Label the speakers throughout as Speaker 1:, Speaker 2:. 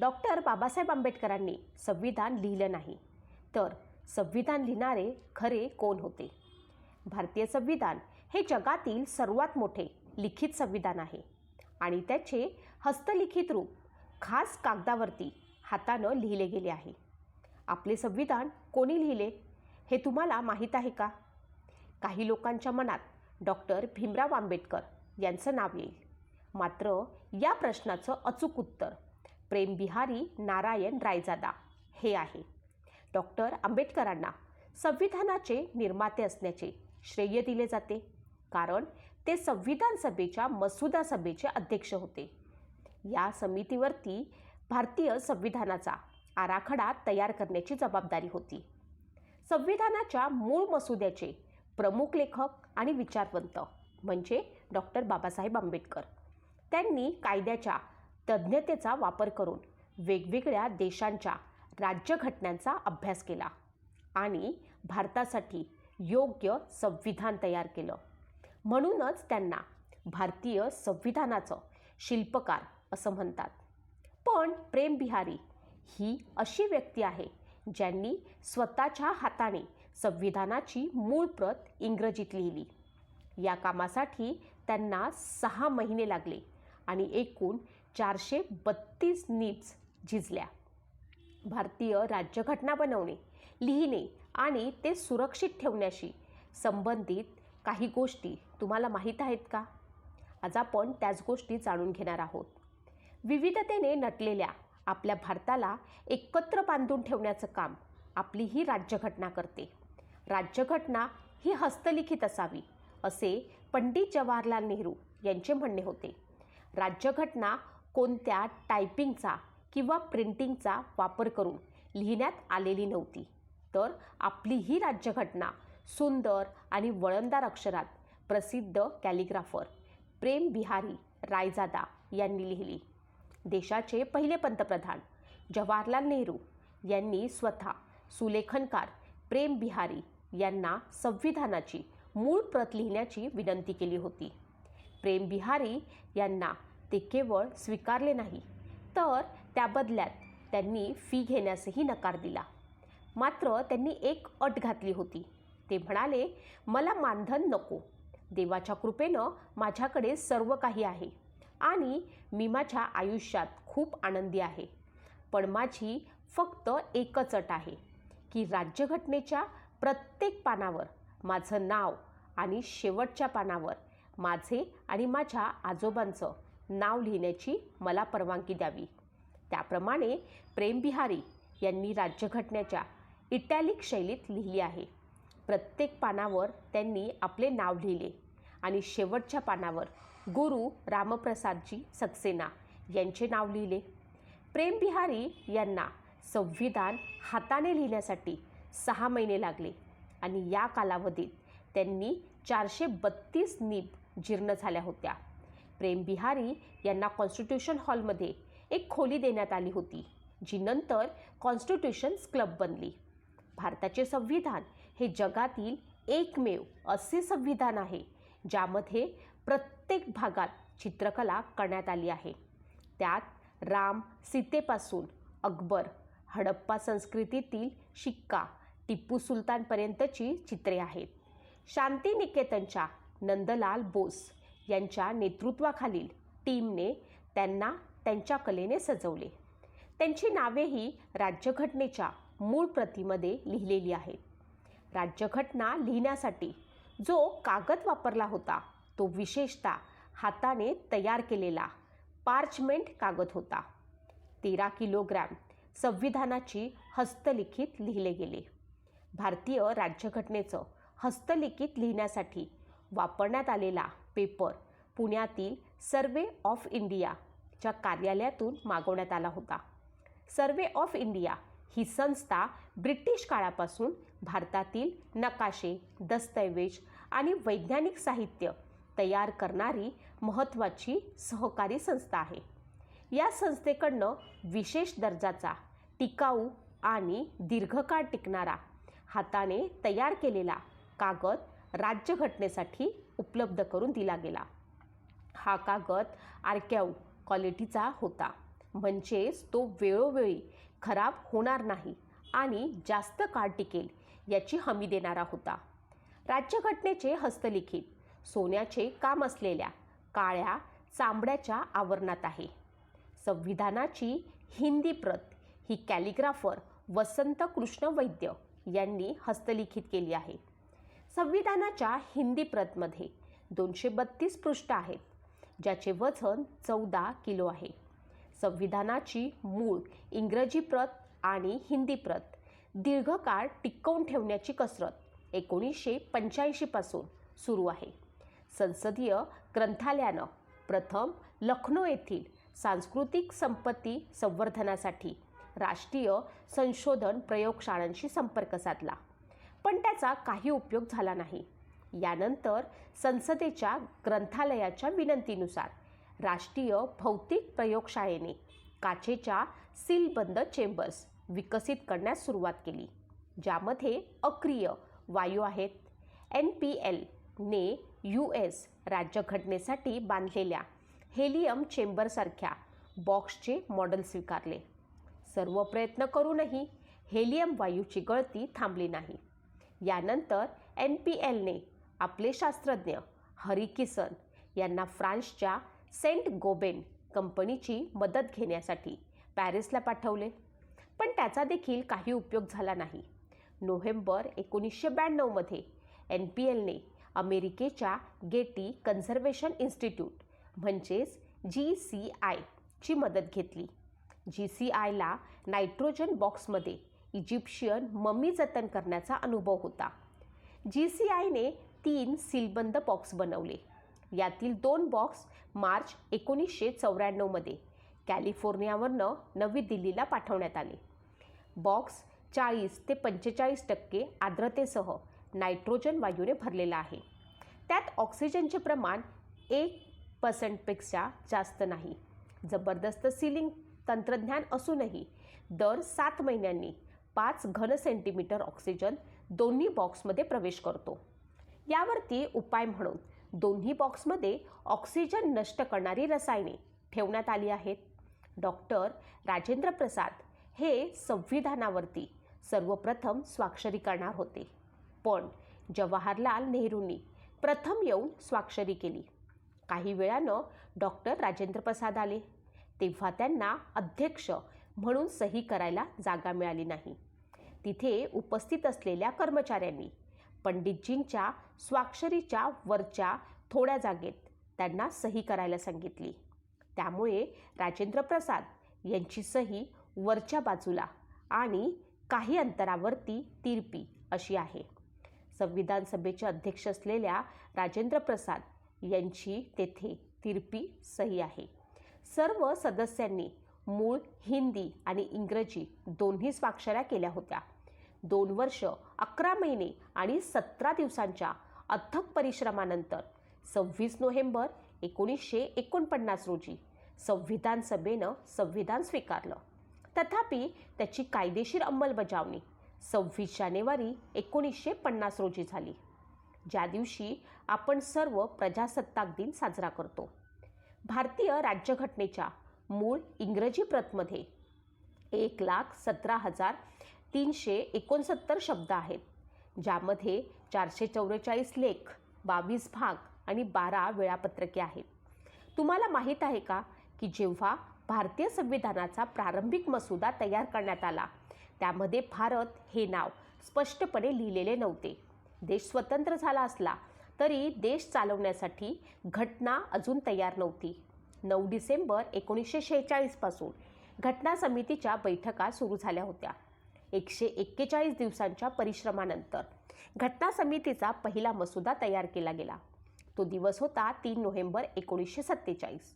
Speaker 1: Doctor Babasaheb आंबेडकरांनी संविधान लिहिलं नाही. तर संविधान लिहिणारे खरे कोण होते? भारतीय संविधान हे जगातील सर्वात मोठे लिखित संविधान आहे आणि त्याचे हस्तलिखित रूप खास कागदावरती हातानं लिहिले गेले आहे. आपले संविधान कोणी लिहिले हे तुम्हाला माहीत आहे का? काही लोकांच्या मनात डॉक्टर भीमराव आंबेडकर यांचं नाव येईल. मात्र या प्रश्नाचं अचूक उत्तर प्रेमबिहारी नारायण रायजादा. हे आहे. डॉक्टर आंबेडकरांना संविधानाचे निर्माते असण्याचे श्रेय दिले जाते. कारण ते संविधान सभेच्या मसुदा सभेचे अध्यक्ष होते. या समितीवरती भारतीय संविधानाचा आराखडा तयार करण्याची जबाबदारी होती. संविधानाच्या मूळ मसुद्याचे प्रमुख लेखक आणि विचारवंत म्हणजे डॉक्टर बाबासाहेब आंबेडकर. त्यांनी कायद्याच्या तज्ज्ञतेचा वापर करून वेगवेगळ्या देशांच्या राज्यघटनांचा अभ्यास केला आणि भारतासाठी योग्य संविधान तयार केलं. म्हणूनच त्यांना भारतीय संविधानाचं शिल्पकार असं म्हणतात. पण प्रेम बिहारी ही अशी व्यक्ती आहे ज्यांनी स्वतःच्या हाताने संविधानाची मूळ प्रत इंग्रजीत लिहिली. या कामासाठी त्यांना सहा महिने लागले. आणि एकूण चारशे बत्तीस नीब्स झिजल्या. भारतीय राज्यघटना बनवणे लिहिणे आणि ते सुरक्षित ठेवण्याशी संबंधित काही गोष्टी तुम्हाला माहीत आहेत का? आज आपण त्याच गोष्टी जाणून घेणार आहोत. विविधतेने नटलेल्या आपल्या भारताला एकत्र बांधून ठेवण्याचं काम आपली ही राज्यघटना करते. राज्यघटना ही हस्तलिखित असावी असे पंडित जवाहरलाल नेहरू यांचे म्हणणे होते. राज्यघटना कोणत्या टायपिंगचा किंवा प्रिंटिंगचा वापर करून लिहिण्यात आलेली नव्हती. तर आपली ही राज्यघटना सुंदर आणि वळणदार अक्षरात प्रसिद्ध कॅलिग्राफर प्रेम बिहारी रायजादा यांनी लिहिली. देशाचे पहिले पंतप्रधान जवाहरलाल नेहरू यांनी स्वतः सुलेखनकार प्रेम बिहारी यांना संविधानाची मूळ प्रत लिहिण्याची विनंती केली होती. प्रेम बिहारी यांना ते केवळ स्वीकारले नाही तर त्या बदल्यात त्यांनी फी घेण्यासही नकार दिला. मात्र त्यांनी एक अट घातली होती. ते म्हणाले मला मानधन नको. देवाच्या कृपेनं माझ्याकडे सर्व काही आहे आणि मी माझ्या आयुष्यात खूप आनंदी आहे. पण माझी फक्त एकच अट आहे की राज्यघटनेच्या प्रत्येक पानावर माझं नाव आणि शेवटच्या पानावर माझे आणि माझ्या आजोबांचं नाव लिहिण्याची मला परवानगी द्यावी. त्याप्रमाणे प्रेमबिहारी यांनी राज्यघटनेच्या इटॅलिक शैलीत लिहिली आहे. प्रत्येक पानावर त्यांनी आपले नाव लिहिले आणि शेवटच्या पानावर गुरु रामप्रसादजी सक्सेना यांचे नाव लिहिले. प्रेमबिहारी यांना संविधान हाताने लिहिण्यासाठी सहा महिने लागले आणि या कालावधीत त्यांनी चारशे बत्तीस नीब जीर्ण झाल्या होत्या. प्रेमबिहारी यांना कॉन्स्टिट्यूशन हॉलमध्ये एक खोली देण्यात आली होती जी नंतर कॉन्स्टिट्यूशन्स क्लब बनली. भारताचे संविधान हे जगातील एकमेव असे संविधान आहे ज्यामध्ये प्रत्येक भागात चित्रकला करण्यात आली आहे. त्यात राम सीतेपासून अकबर हडप्पा संस्कृतीतील शिक्का टिप्पू सुलतानपर्यंतची चित्रे आहेत. शांतिनिकेतनच्या नंदलाल बोस यांच्या नेतृत्वाखालील टीमने त्यांना त्यांच्या कलेने सजवले. त्यांची नावेही राज्यघटनेच्या मूळ प्रतीमध्ये लिहिलेली आहेत. राज्यघटना लिहिण्यासाठी जो कागद वापरला होता तो विशेषतः हाताने तयार केलेला पार्चमेंट कागद होता. तेरा किलोग्रॅम संविधानाची हस्तलिखित लिहिले गेले. भारतीय राज्यघटनेचं हस्तलिखित लिहिण्यासाठी वापरण्यात आलेला पेपर पुण्यातील सर्वे ऑफ इंडियाच्या कार्यालयातून मागवण्यात आला होता. सर्वे ऑफ इंडिया ही संस्था ब्रिटिश काळापासून भारतातील नकाशे दस्तऐवज आणि वैज्ञानिक साहित्य तयार करणारी महत्त्वाची सहकारी संस्था आहे. या संस्थेकडनं विशेष दर्जाचा टिकाऊ आणि दीर्घकाळ टिकणारा हाताने तयार केलेला कागद राज्यघटनेसाठी उपलब्ध करून दिला गेला. हा कागद आर्क्याव क्वालिटीचा होता. म्हणजेच तो वेळोवेळी खराब होणार नाही आणि जास्त काळ टिकेल याची हमी देणारा होता. राज्यघटनेचे हस्तलिखित सोन्याचे काम असलेल्या काळ्या चांबड्याच्या आवरणात आहे. संविधानाची हिंदी प्रत ही कॅलिग्राफर वसंत कृष्ण वैद्य यांनी हस्तलिखित केली आहे. संविधानाच्या हिंदी प्रतमध्ये दोनशे बत्तीस पृष्ठ आहेत ज्याचे वजन चौदा किलो आहे. संविधानाची मूळ इंग्रजी प्रत आणि हिंदी प्रत दीर्घकाळ टिकवून ठेवण्याची कसरत एकोणीसशे पंच्याऐंशीपासून सुरू आहे. संसदीय ग्रंथालयानं प्रथम लखनौ येथील सांस्कृतिक संपत्ती संवर्धनासाठी राष्ट्रीय संशोधन प्रयोगशाळांशी संपर्क साधला. पण त्याचा काही उपयोग झाला नाही. यानंतर संसदेच्या ग्रंथालयाच्या विनंतीनुसार राष्ट्रीय भौतिक प्रयोगशाळेने काचेच्या सीलबंद चेंबर्स विकसित करण्यास सुरुवात केली ज्यामध्ये अक्रिय वायू आहेत. एन पी एलने यू एस राज्यघटनेसाठी बांधलेल्या हेलियम चेंबरसारख्या बॉक्सचे मॉडेल स्वीकारले. सर्व प्रयत्न करूनही हेलियम वायूची गळती थांबली नाही. यानंतर एन पी एलने आपले शास्त्रज्ञ हरी किसन यांना फ्रान्सच्या सेंट गोबेन कंपनीची मदत घेण्यासाठी पॅरिसला पाठवले. पण त्याचा देखील काही उपयोग झाला नाही. नोव्हेंबर एकोणीसशे ब्याण्णवमध्ये एन पी एलने अमेरिकेच्या गेटी कन्झर्वेशन इन्स्टिट्यूट म्हणजेच जी सी आयची मदत घेतली. जी सी आयला नायट्रोजन बॉक्समध्ये इजिप्शियन मम्मी जतन करण्याचा अनुभव होता. जी सी आयने तीन सीलबंद बॉक्स बनवले. यातील दोन बॉक्स मार्च एकोणीसशे चौऱ्याण्णवमध्ये कॅलिफोर्नियावरनं नवी दिल्लीला पाठवण्यात आले. बॉक्स चाळीस ते पंचेचाळीस टक्के आर्द्रतेसह नायट्रोजन वायूने भरलेला आहे. त्यात ऑक्सिजनचे प्रमाण एक पर्सेंटपेक्षा जास्त नाही. जबरदस्त सिलिंग तंत्रज्ञान असूनही दर सात महिन्यांनी पाच घन सेंटीमीटर ऑक्सिजन दोन्ही बॉक्समध्ये प्रवेश करतो. यावरती उपाय म्हणून दोन्ही बॉक्समध्ये ऑक्सिजन नष्ट करणारी रसायने ठेवण्यात आली आहेत. डॉक्टर राजेंद्र प्रसाद हे संविधानावरती सर्वप्रथम स्वाक्षरी करणार होते. पण जवाहरलाल नेहरूंनी प्रथम येऊन स्वाक्षरी केली. काही वेळानं डॉक्टर राजेंद्र प्रसाद आले. तेव्हा त्यांना अध्यक्ष म्हणून सही करायला जागा मिळाली नाही. तिथे उपस्थित असलेल्या कर्मचाऱ्यांनी पंडितजींच्या स्वाक्षरीच्या वरच्या थोड्या जागेत त्यांना सही करायला सांगितली. त्यामुळे राजेंद्र प्रसाद यांची सही वरच्या बाजूला आणि काही अंतरावरती तिरपी अशी आहे. संविधान सभेचे अध्यक्ष असलेल्या राजेंद्र प्रसाद यांची तेथे तिरपी सही आहे. सर्व सदस्यांनी मूळ हिंदी आणि इंग्रजी दोन्ही स्वाक्षऱ्या केल्या होत्या. दोन वर्ष अकरा महिने आणि सतरा दिवसांच्या अथक परिश्रमानंतर सव्वीस नोव्हेंबर एकोणीसशे एकोणपन्नास रोजी संविधान सभेनं संविधान स्वीकारलं. तथापि त्याची कायदेशीर अंमलबजावणी सव्वीस जानेवारी एकोणीसशे पन्नास रोजी झाली. ज्या दिवशी आपण सर्व प्रजासत्ताक दिन साजरा करतो. भारतीय राज्यघटनेच्या मूळ इंग्रजी प्रतमध्ये. एक लाख सतरा हजार तीनशे एकोणसत्तर शब्द आहेत ज्यामध्ये चारशे चौवेचाळीस लेख बावीस भाग आणि बारा वेळापत्रके आहेत. तुम्हाला माहीत आहे का की जेव्हा भारतीय संविधानाचा प्रारंभिक मसुदा तयार करण्यात आला त्यामध्ये भारत हे नाव स्पष्टपणे लिहिलेले नव्हते. देश स्वतंत्र झाला असला तरी देश चालवण्यासाठी घटना अजून तयार नव्हती. नऊ डिसेंबर एकोणीसशे शेहेचाळीसपासून घटना समितीच्या बैठका सुरू झाल्या होत्या. एकशे एक्केचाळीस दिवसांच्या परिश्रमानंतर घटना समितीचा पहिला मसुदा तयार केला गेला. तो दिवस होता तीन नोव्हेंबर एकोणीसशे सत्तेचाळीस.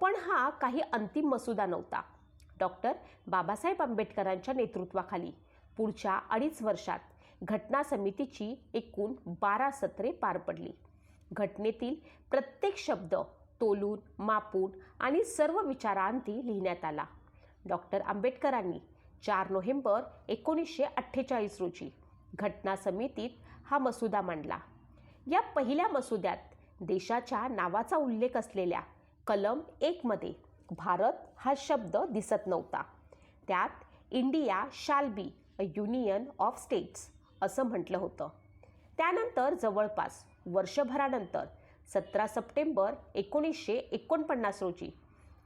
Speaker 1: पण हा काही अंतिम मसुदा नव्हता. डॉक्टर बाबासाहेब आंबेडकरांच्या नेतृत्वाखाली पुढच्या अडीच वर्षात घटना समितीची एकूण बारा सत्रे पार पडली. घटनेतील प्रत्येक शब्द तोलून मापून आणि सर्व विचारांती लिहिण्यात आला. डॉक्टर आंबेडकरांनी चार नोव्हेंबर एकोणीसशे अठ्ठेचाळीस रोजी घटना समितीत हा मसुदा मांडला. या पहिल्या मसुद्यात देशाच्या नावाचा उल्लेख असलेल्या कलम एकमध्ये भारत हा शब्द दिसत नव्हता. त्यात India shall be a union of states असं म्हटलं होतं. त्यानंतर जवळपास वर्षभरानंतर सतरा सप्टेंबर एकोणीसशे एकोणपन्नास रोजी.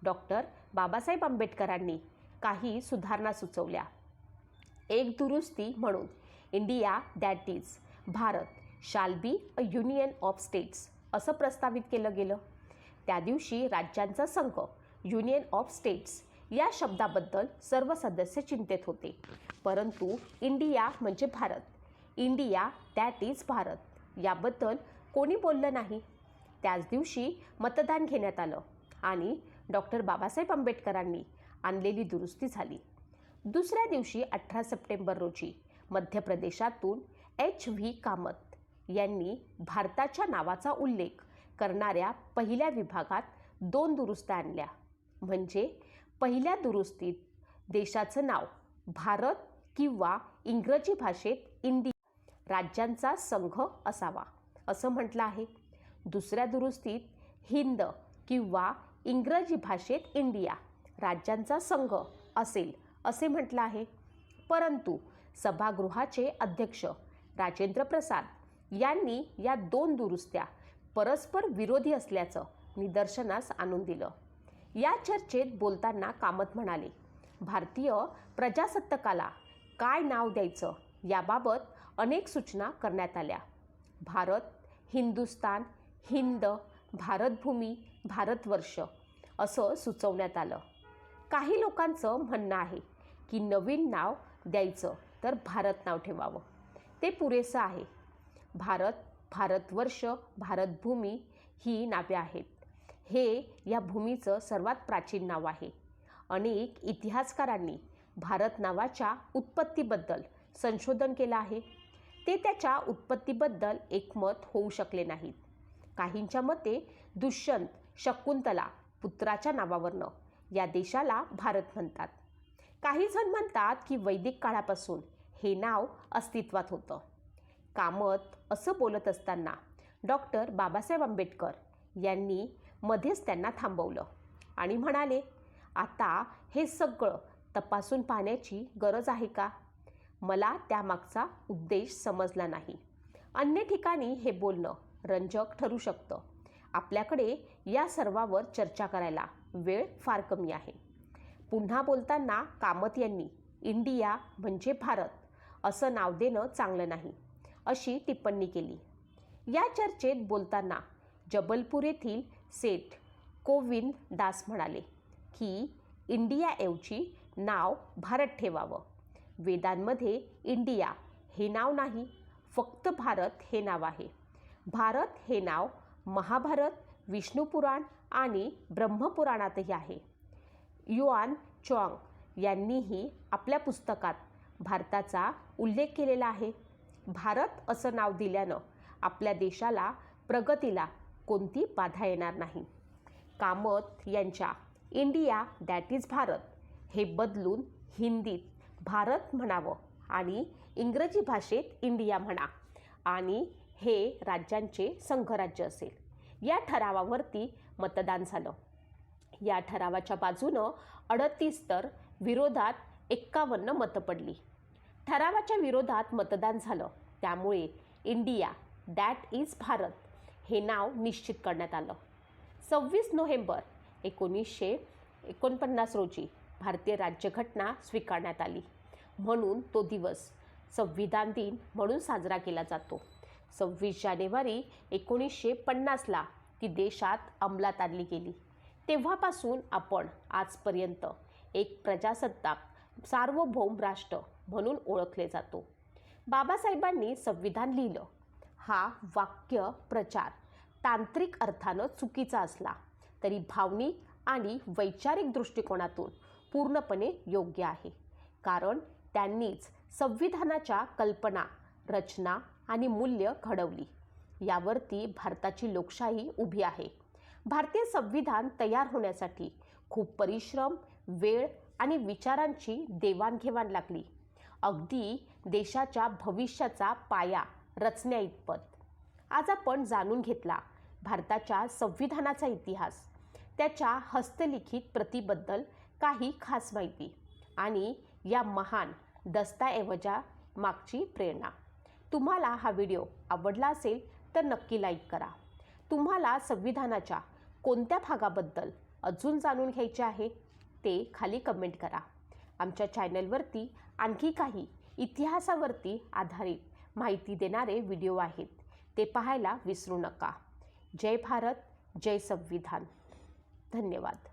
Speaker 1: डॉक्टर बाबासाहेब आंबेडकरांनी काही सुधारणा सुचवल्या. एक दुरुस्ती म्हणून India that is Bharat shall be a union of states असं प्रस्तावित केलं गेलं. त्या दिवशी राज्यांचा संघ युनियन ऑफ स्टेट्स या शब्दाबद्दल सर्व सदस्य चिंतेत होते. परंतु इंडिया म्हणजे Bharat. India that is Bharat. याबद्दल कोणी बोललं नाही. त्याच दिवशी मतदान घेण्यात आलं आणि डॉक्टर बाबासाहेब आंबेडकरांनी आणलेली दुरुस्ती झाली. दुसऱ्या दिवशी अठरा सप्टेंबर रोजी मध्य प्रदेशातून एच व्ही कामत यांनी भारताच्या नावाचा उल्लेख करणाऱ्या पहिल्या विभागात दोन दुरुस्त्या आणल्या. म्हणजे पहिल्या दुरुस्तीत देशाचं नाव भारत किंवा इंग्रजी भाषेत इंडिया राज्यांचा संघ असावा असं म्हटलं आहे. दुसऱ्या दुरुस्तीत हिंद किंवा इंग्रजी भाषेत इंडिया राज्यांचा संघ असेल असे म्हटलं आहे. परंतु सभागृहाचे अध्यक्ष राजेंद्र प्रसाद यांनी या दोन दुरुस्त्या परस्पर विरोधी असल्याचं निदर्शनास आणून दिलं. या चर्चेत बोलताना कामत म्हणाले भारतीय प्रजासत्ताकाला काय नाव द्यायचं याबाबत अनेक सूचना करण्यात आल्या. भारत हिंदुस्तान हिंद भारतभूमी भारतवर्ष असं सुचवण्यात आलं. काही लोकांचं म्हणणं आहे की नवीन नाव द्यायचं तर भारत नाव ठेवावं. ते पुरेसं आहे. भारत भारतवर्ष भारतभूमी ही नावे आहेत. हे या भूमीचं सर्वात प्राचीन नाव आहे. अनेक इतिहासकारांनी भारत नावाच्या उत्पत्तीबद्दल संशोधन केलं आहे. ते त्याच्या उत्पत्तीबद्दल एकमत होऊ शकले नाहीत. काहींच्या मते दुष्यंत शकुंतला पुत्राच्या नावावरनं या देशाला भारत म्हणतात. काही जण म्हणतात की वैदिक काळापासून हे नाव अस्तित्वात होतं. कामत असं बोलत असताना डॉक्टर बाबासाहेब आंबेडकर यांनी मध्येच त्यांना थांबवलं आणि म्हणाले आता हे सगळं तपासून पाहण्याची गरज आहे का? मला त्यामागचा उद्देश समजला नाही. अन्य ठिकाणी हे बोलणं रंजक ठरू शकतं. आपल्याकडे या सर्वावर चर्चा करायला वेळ फार कमी आहे. पुन्हा बोलताना कामत यांनी इंडिया म्हणजे भारत असं नाव देणं चांगलं नाही अशी टिप्पणी केली. या चर्चेत बोलताना जबलपूर येथील सेठ कोविंद दास म्हणाले की इंडियाऐवजी नाव भारत ठेवावं. वेदांमध्ये इंडिया हे नाव नाही फक्त भारत हे नाव आहे. भारत हे नाव महाभारत विष्णुपुराण आणि ब्रह्मपुराणातही आहे. युआन चॉंग यांनीही आपल्या पुस्तकात भारताचा उल्लेख केलेला आहे. भारत असं नाव दिल्यानं आपल्या देशाला प्रगतीला कोणती बाधा येणार नाही. कामत यांच्या इंडिया दॅट इज भारत हे बदलून हिंदीत भारत म्हणावं आणि इंग्रजी भाषेत इंडिया म्हणा आणि हे राज्यांचे संघराज्य असेल. या ठरावावरती मतदान झालं. या ठरावाच्या बाजूनं अडतीस तर विरोधात एक्कावन्न मतं पडली. ठरावाच्या विरोधात मतदान झालं. त्यामुळे इंडिया दॅट इज भारत हे नाव निश्चित करण्यात आलं. सव्वीस नोव्हेंबर एकोणीसशे एकोणपन्नास रोजी भारतीय राज्यघटना स्वीकारण्यात आली. म्हणून तो दिवस संविधान दिन म्हणून साजरा केला जातो. सव्वीस जानेवारी एकोणीसशे पन्नासला ती देशात अंमलात आणली गेली. तेव्हापासून आपण आजपर्यंत एक प्रजासत्ताक सार्वभौम राष्ट्र म्हणून ओळखले जातो. बाबासाहेबांनी संविधान लिहिलं. हा वाक्य प्रचार तांत्रिक अर्थानं चुकीचा असला तरी भावनिक आणि वैचारिक दृष्टिकोनातून पूर्णपणे योग्य आहे. कारण त्यांनीच संविधानाच्या कल्पना रचना आणि मूल्य घडवली. यावरती भारताची लोकशाही उभी आहे. भारतीय संविधान तयार होण्यासाठी खूप परिश्रम वेळ आणि विचारांची देवाणघेवाण लागली. अगदी देशाच्या भविष्याचा पाया रचण्याइतपत. आज आपण जाणून घेतला भारताच्या संविधानाचा इतिहास. त्याच्या हस्तलिखित प्रतीबद्दल काही खास माहिती आणि या महान दस्तऐवजा मागची प्रेरणा. तुम्हाला हा व्हिडिओ आवडला असेल तर नक्की लाईक करा. तुम्हाला संविधानाच्या कोणत्या भागाबद्दल अजून जाणून घ्यायचे आहे ते खाली कमेंट करा. आमच्या चॅनलवरती आणखी काही इतिहासावरती आधारित माहिती देणारे व्हिडिओ आहेत. ते पाहायला विसरू नका. जय भारत जय संविधान. धन्यवाद.